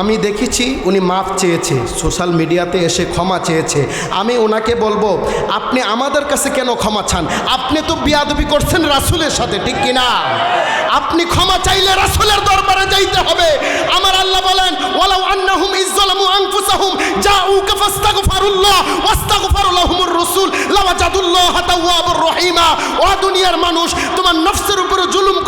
আমি দেখেছি উনি মাফ চেয়েছে, সোশ্যাল মিডিয়াতে এসে ক্ষমা চেয়েছে। আমি ওনাকে বলব, আপনি আমাদের কাছে কেন ক্ষমা চান? আপনি তো বিয়াদবি করছেন রাসুলের সাথে, ঠিক কিনা? আপনি ক্ষমা চাইলে রাসুলের দরবারে যাইতে হবে। আমার আল্লাহ বলেন, ওয়ালাউ আন্নাহুম ইজ্জালামু আনফুসাহুম জাউকা ফাস্তাগফিরুল্লাহ ওয়াস্তাগফার লাহুমুর রাসূল লাওয়াজাদুল্লাহ তাওয়াবুর রহিমা। ও দুনিয়ার মানুষ, তোমার নফসের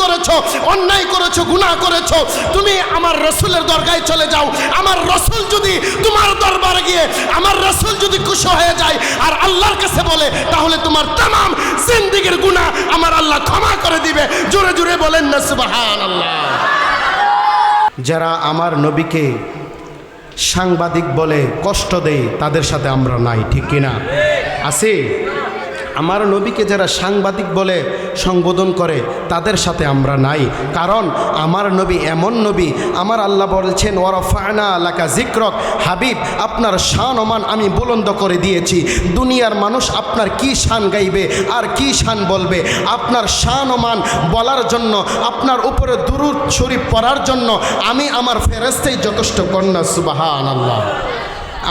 করেছ, অন্যায় করেছ, গুনাহ করেছ, তুমি আমার রসুলের দরগায় চলে যাও। আমার রসুল যদি তোমার দরবারে গিয়ে আমার রসুল যদি খুশি হয়ে যায় আর আল্লাহর কাছে বলে, তাহলে তোমার তাম জিন্দিগির গুনাহ আমার আল্লাহ ক্ষমা করে দিবে। জোরে জোরে বলেন না, সুবহানাল্লাহ। যারা আমার নবীকে সাংবাদিক বলে কষ্ট দেয়, তাদের সাথে আমরা নাই, ঠিক কিনা? আছে? আমার নবীকে যারা সাংবাদিক বলে সম্বোধন করে, তাদের সাথে আমরা নাই। কারণ আমার নবী এমন নবী, আমার আল্লাহ বলছেন ওরফায়না আলাকা জিক্রক হাবিব, আপনার শান অমান আমি বুলন্দ করে দিয়েছি। দুনিয়ার মানুষ আপনার কি শান গাইবে আর কি শান বলবে? আপনার শান ওমান বলার জন্য, আপনার উপরে দুরুদ শরীফ পড়ার জন্য আমি আমার ফেরস্তেই যথেষ্ট কন্যা সুবাহান আল্লাহ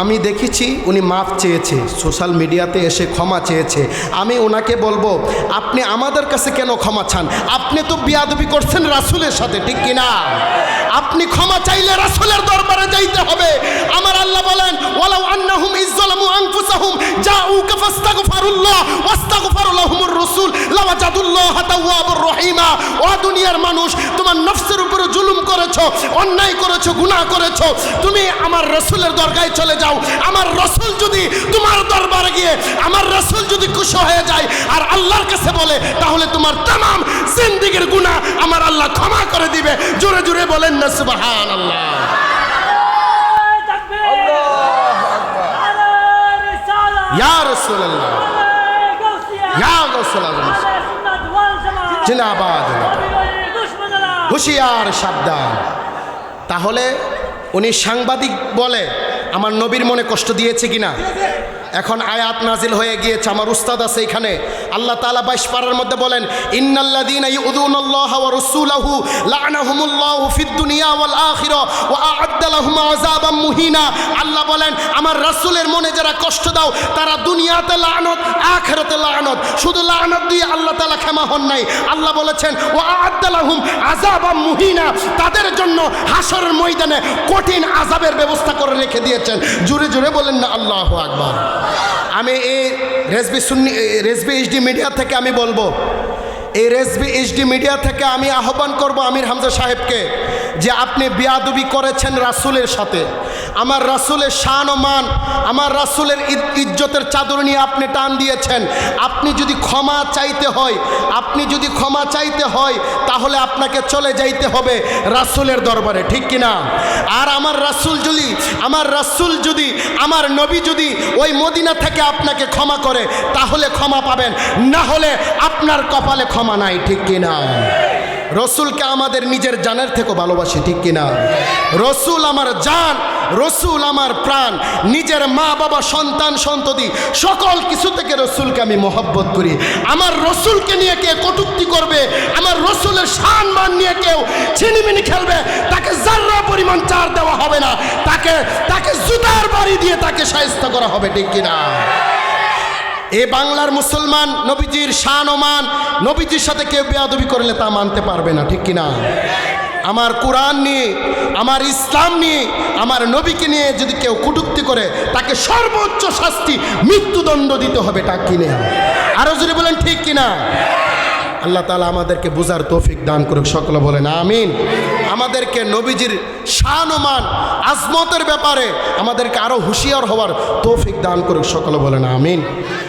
আমি দেখেছি উনি মাফ চেয়েছে, সোশ্যাল মিডিয়াতে এসে ক্ষমা চেয়েছে। আমি ওনাকে বলব, আপনি আমাদের কাছে কেন ক্ষমা চান? আপনি তো বিয়াদবি করছেন রাসুলের সাথে, ঠিক কিনা? আপনি ক্ষমা চাইলে রাসুলের দরবারে যাইতে হবে। আমার আল্লাহ বলেন, ওয়ালাউ আন্নাহুম ইজ্জালামু আনফুসাহুম জাউকা ফাস্তাগফিরুল্লাহ, ওয়াস্তাগফার লাহুমুর রাসূল। তাওয়াবুর রহিমা। ও দুনিয়ার মানুষ তোমার নফসের উপরে জুলুম করেছ অন্যায় করেছ গুনাহ করেছ। তুমি আমার রসুলের দরগায় চলে যাও। আমার রসুল যদি তোমার দরবারে গিয়ে আমার রসুল যদি খুশি হয়ে যায় আর আল্লাহর কাছে বলে তাহলে তোমার তাম জিন্দিগির গুনাহ আমার আল্লাহ ক্ষমা করে দিবে। জোরে জোরে বলেন না সুবহানাল্লাহ। ইয়া রাসূলুল্লাহ। ইয়া রাসূলুল্লাহ। জিন্দাবাদ হুশিয়ার, সাবধান। তাহলে উনি সাংবাদিক বলে, আমার নবীর মনে কষ্ট দিয়েছে কিনা? এখন আয়াত নাজিল হয়ে গিয়েছে, আমার উস্তাদ আছে এখানে। আল্লাহ তাআলা বাইশ পারার মধ্যে বলেন মুহিনা। আল্লাহ বলেন, আমার রাসূলের মনে যারা কষ্ট দাও, তারা দুনিয়াতে লানত, আখিরাতে লানত। শুধু লানত দিয়ে আল্লাহ তাআলা ক্ষমা হন নাই। আল্লাহ বলেছেন, ওয়া আ'আদ্দা লাহুম আযাবাম মুহিনা। তাদের জন্য হাসরের ময়দানে কঠিন আজাবের ব্যবস্থা করে রেখে দিয়েছেন। জুড়ে জুড়ে বলেন না, আল্লাহ আকবর। আমি এই রেসবি সুন্নি রেসবি এইচডি মিডিয়া থেকে আমি বলব এই রেসবি এইচডি মিডিয়া থেকে আমি আহ্বান করব আমির হামজা সাহেবকে যে আপনি বিয়াদবি করেছেন রাসুলের সাথে। আমার রাসুলের শান ও মান, আমার রাসুলের ইজ্জতের চাদর নিয়ে আপনি টান দিয়েছেন। আপনি যদি ক্ষমা চাইতে হয়, আপনি যদি ক্ষমা চাইতে হয়, তাহলে আপনাকে চলে যাইতে হবে রাসুলের দরবারে, ঠিক কিনা আর আমার রাসুল যদি, আমার রাসুল যদি, আমার নবী যদি ওই মদিনা থেকে আপনাকে ক্ষমা করে, তাহলে ক্ষমা পাবেন। না হলে আপনার কপালে ক্ষমা নাই, ঠিক কিনা রসুলকে আমাদের নিজের জানের থেকে ভালোবাসি, ঠিক কিনা? রসুল আমার জান, রসুল আমার প্রাণ, নিজের মা, বাবা, সন্তান, সন্ততি, সকল কিছু থেকে রসুলকে আমি মহব্বত করি। আমার রসুলকে নিয়ে কে কটুক্তি করবে, আমার রসুলের সম্মান নিয়ে কেউ ছিনিমিনি খেলবে, তাকে জার্রা পরিমাণ চার দেওয়া হবে না, তাকে তাকে জুতার বাড়ি দিয়ে তাকে সাহিত্য করা হবে, ঠিক কিনা? এ বাংলার মুসলমান, নবীজির শান ওমান নবীজির সাথে কেউ বেয়াদবি করলে তা মানতে পারবে না, ঠিক কিনা? আমার কোরআন নিয়ে, আমার ইসলাম নিয়ে, আমার নবীকে নিয়ে যদি কেউ কুটুক্তি করে, তাকে সর্বোচ্চ শাস্তি মৃত্যুদণ্ড দিতে হবে তা কিনে? আরও যদি বলেন, ঠিক কিনা? আল্লাহ তালা আমাদেরকে বুঝার তৌফিক দান করুক, সকলে বলেন, আমিন। আমাদেরকে নবীজির শানমান আজমতের ব্যাপারে আমাদেরকে আরও হুঁশিয়ার হওয়ার তৌফিক দান করুক, সকলে বলেন, আমিন।